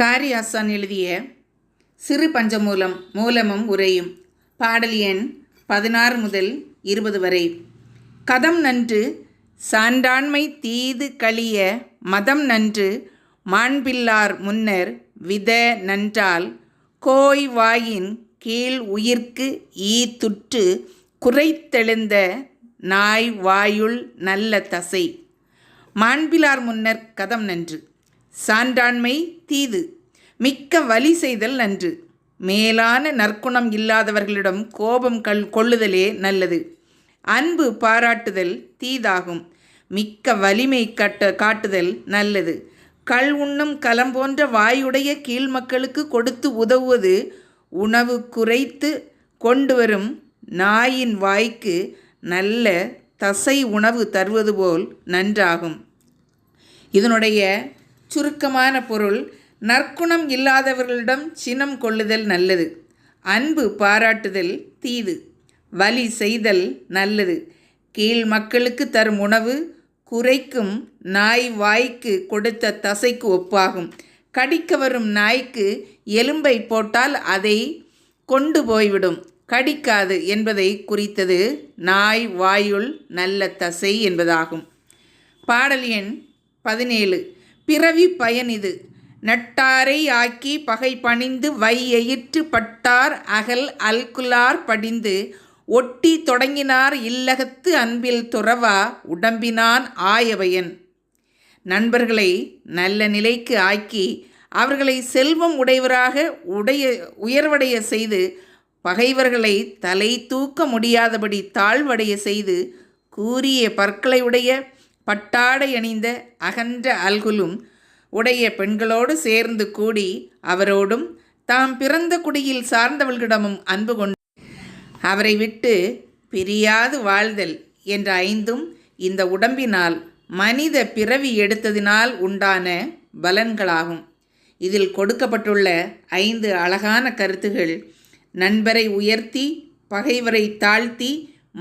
காரியாசான் எழுதிய சிறு பஞ்சமூலம் மூலமும் உரையும் பாடல் எண் பதினாறு முதல் இருபது வரை. கதம் நன்று சான்றாண்மை தீது கழிய மதம் நன்று மாண்பில்லார் முன்னர் வித நன்றால் கோய் வாயின் கீழ் உயிர்க்கு ஈ துற்று குறைத்தெழுந்த நாய் வாயுள் நல்ல தசை. மாண்பிலார் முன்னர் கதம் நன்று. சான்றாண்மை தீது. மிக்க வலி செய்தல் நன்று. மேலான நற்குணம் இல்லாதவர்களிடம் கோபம் கல் கொள்ளுதலே நல்லது. அன்பு பாராட்டுதல் தீதாகும். மிக்க வலிமை கட்ட காட்டுதல் நல்லது. கள் உண்ணும் கலம் போன்ற வாயுடைய கீழ் மக்களுக்கு கொடுத்து உதவுவது உணவு குறைத்து கொண்டு வரும் நாயின் வாய்க்கு நல்ல தசை உணவு தருவது போல் நன்றாகும். இதனுடைய சுருக்கமான பொருள் நற்குணம் இல்லாதவர்களிடம் சினம் கொள்ளுதல் நல்லது. அன்பு பாராட்டுதல் தீது. வலி செய்தல் நல்லது. கீழ் மக்களுக்கு தரும் உணவு குறைக்கும் நாய் வாய்க்கு கொடுத்த தசைக்கு ஒப்பாகும். கடிக்க வரும் நாய்க்கு எலும்பை போட்டால் அதை கொண்டு போய்விடும். கடிக்காது என்பதை குறித்தது நாய் வாயுள் நல்ல தசை என்பதாகும். பாடல் எண் பதினேழு. பிறவி பயன் இது. நட்டாரை ஆக்கி பகை பணிந்து வை எயிற்று பட்டார் அகல் அல்குலார் படிந்து ஒட்டி தொடங்கினார் இல்லகத்து அன்பில் துறவா உடம்பினான் ஆயவையன். நண்பர்களை நல்ல நிலைக்கு ஆக்கி அவர்களை செல்வம் உடையவராக உடைய உயர்வடைய செய்து பகைவர்களை தலை தூக்க முடியாதபடி தாழ்வடைய செய்து கூறிய பற்களை உடைய பட்டாடை அணிந்த அகன்ற அல்குலும் உடைய பெண்களோடு சேர்ந்து கூடி அவரோடும் தாம் பிறந்த குடியில் சார்ந்தவர்களிடமும் அன்பு கொண்டு அவரை விட்டு பிரியாது வாழ்தல் என்ற ஐந்தும் இந்த உடம்பினால் மனித பிறவி எடுத்ததினால் உண்டான பலன்களாகும். இதில் கொடுக்கப்பட்டுள்ள ஐந்து அழகான கருத்துகள் நண்பரை உயர்த்தி பகைவரை தாழ்த்தி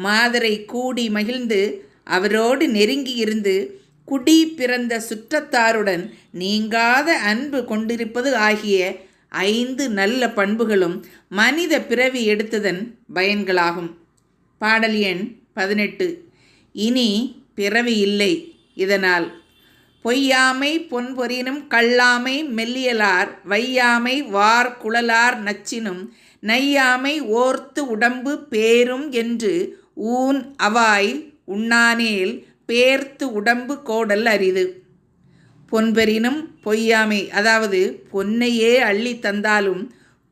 மாதரை கூடி மகிழ்ந்து அவரோடு நெருங்கி இருந்து குடி பிறந்த சுற்றத்தாருடன் நீங்காத அன்பு கொண்டிருப்பது ஆகிய ஐந்து நல்ல பண்புகளும் மனித பிறவி எடுத்ததன் பயன்களாகும். பாடல் எண் பதினெட்டு. இனி பிறவி இல்லை இதனால். பொய்யாமை பொன்பொறினும் கள்ளாமை மெல்லியலார் வையாமை வார் குழலார் நச்சினும் நையாமை ஓர்த்து உடம்பு பேரும் என்று ஊன் அவாய் உண்ணானேல் பேர்த்து உடம்பு கோடல் அரிது. பொன்பெறினும் பொய்யாமை அதாவது பொன்னையே அள்ளி தந்தாலும்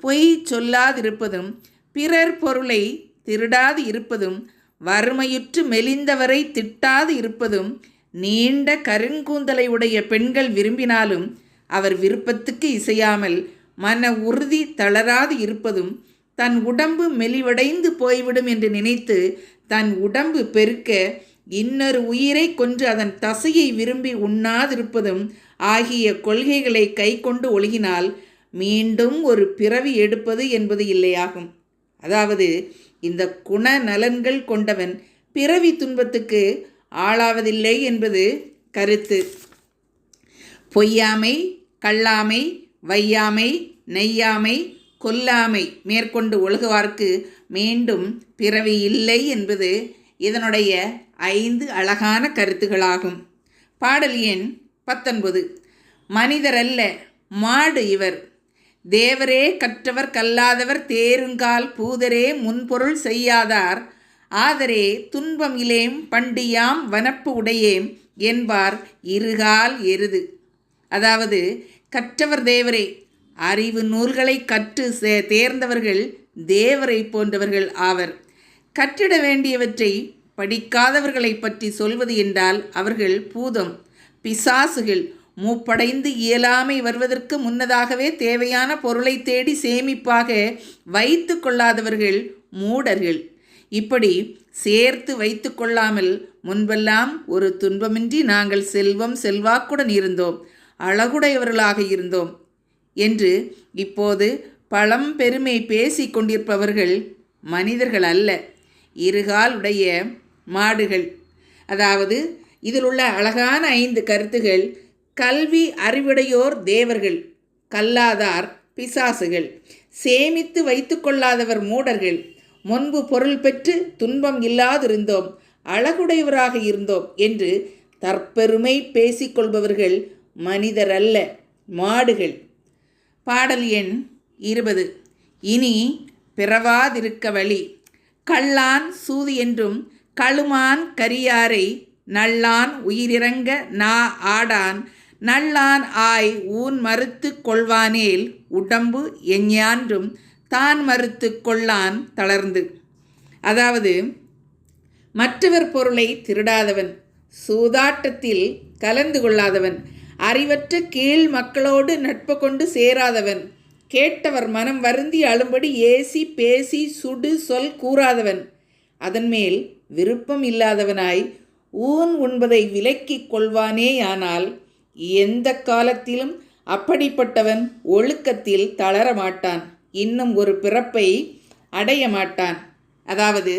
பொய் சொல்லாதிருப்பதும் பிறர் பொருளை திருடாது இருப்பதும் வறுமையுற்று மெலிந்தவரை திட்டாது இருப்பதும் நீண்ட கருங்கூந்தலை உடைய பெண்கள் விரும்பினாலும் அவர் விருப்பத்துக்கு இசையாமல் மன உறுதி தளராது இருப்பதும் தன் உடம்பு மெலிவடைந்து போய்விடும் என்று நினைத்து தன் உடம்பு பெருக்க இன்னொரு உயிரை கொன்று அதன் தசையை விரும்பி உண்ணாதிருப்பதும் ஆகிய கொள்கைகளை கை கொண்டு ஒழுகினால் மீண்டும் ஒரு பிறவி எடுப்பது என்பது இல்லையாகும். அதாவது இந்த குண நலன்கள் கொண்டவன் பிறவி துன்பத்துக்கு ஆளாவதில்லை என்பது கருத்து. பொய்யாமை கள்ளாமை வையாமை நெய்யாமை கொல்லாமை மேற்கொண்டு ஒழுகுவார்க்கு மீண்டும் பிறவி இல்லை என்பது இதனுடைய ஐந்து அழகான கருத்துகளாகும். பாடல் எண் பத்தொன்பது. மனிதரல்ல மாடு இவர். தேவரே கற்றவர் கல்லாதவர் தேருங்கால் பூதரே முன்பொருள் செய்யாதார். ஆதரே துன்பம் இலேம் பண்டியாம் வனப்பு உடையேம் என்பார் இருகால் எருது. அதாவது கற்றவர் தேவரே அறிவு நூல்களை கற்று சே தேர்ந்தவர்கள் தேவரை போன்றவர்கள் ஆவர். கற்றிட வேண்டியவற்றை படிக்காதவர்களை பற்றி சொல்வது என்றால் அவர்கள் பூதம் பிசாசுகள் மூப்படைந்து இயலாமை வருவதற்கு முன்னதாகவே தேவையான பொருளை தேடி சேமிப்பாக வைத்து கொள்ளாதவர்கள் மூடர்கள். இப்படி சேர்த்து வைத்து கொள்ளாமல் முன்பெல்லாம் ஒரு துன்பமின்றி நாங்கள் செல்வம் செல்வாக்குடன் இருந்தோம் அழகுடையவர்களாக இருந்தோம். என்று இப்போது பழம் பெருமை பேசி கொண்டிருப்பவர்கள் மனிதர்கள் அல்ல இருகால் உடைய மாடுகள். அதாவது இதில் உள்ள அழகான ஐந்து கருத்துகள் கல்வி அறிவுடையோர் தேவர்கள் கல்லாதார் பிசாசுகள் சேமித்து வைத்து கொள்ளாதவர் மூடர்கள் முன்பு பொருள் பெற்று துன்பம் இல்லாதிருந்தோம் அழகுடையவராக இருந்தோம் என்று தற்பெருமை பேசிக்கொள்பவர்கள் மனிதர் அல்ல மாடுகள். பாடல் எண் இருபது. இனி பிறவாதிருக்க வழி. கள்ளான் சூது என்றும் கழுமான் கரியாரை நல்லான் உயிரிறங்க நா ஆடான் நல்லான் ஆய் ஊன் மறுத்து கொள்வானேல் உடம்பு எஞ்ஞான்றும் தான் மறுத்து கொள்ளான் தளர்ந்து. அதாவது மற்றவர் பொருளை திருடாதவன் சூதாட்டத்தில் கலந்து கொள்ளாதவன் அறிவற்ற கீழ் மக்களோடு நட்பு கொண்டு சேராதவன். கேட்டவர் மனம் வருந்தி அழும்படி ஏசி பேசி சுடு சொல் கூறாதவன். அதன்மேல் விருப்பம் இல்லாதவனாய் ஊன் உண்பதை விலக்கிக் கொள்வானேயானால் எந்த காலத்திலும் அப்படிப்பட்டவன் ஒழுக்கத்தில் தளர மாட்டான். இன்னும் ஒரு பிறப்பை அடைய மாட்டான். அதாவது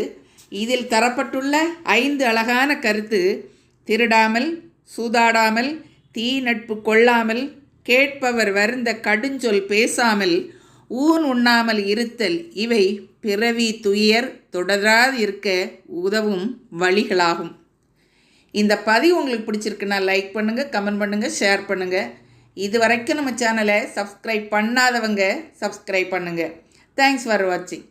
இதில் தரப்பட்டுள்ள ஐந்து அழகான கருத்து திருடாமல் சூதாடாமல் தீ நட்பு கொள்ளாமல் கேட்பவர் வருந்த கடுஞ்சொல் பேசாமல் ஊன் உண்ணாமல் இருத்தல் இவை பிறவி துயர் தொடராது இருக்க உதவும் வழிகளாகும். இந்த பதிவு உங்களுக்கு பிடிச்சிருக்குன்னா லைக் பண்ணுங்கள் கமெண்ட் பண்ணுங்கள் ஷேர் பண்ணுங்கள் இது வரைக்கும் நம்ம சேனலை சப்ஸ்கிரைப் பண்ணாதவங்க சப்ஸ்கிரைப் பண்ணுங்கள் தேங்க்ஸ் ஃபார் வாட்சிங்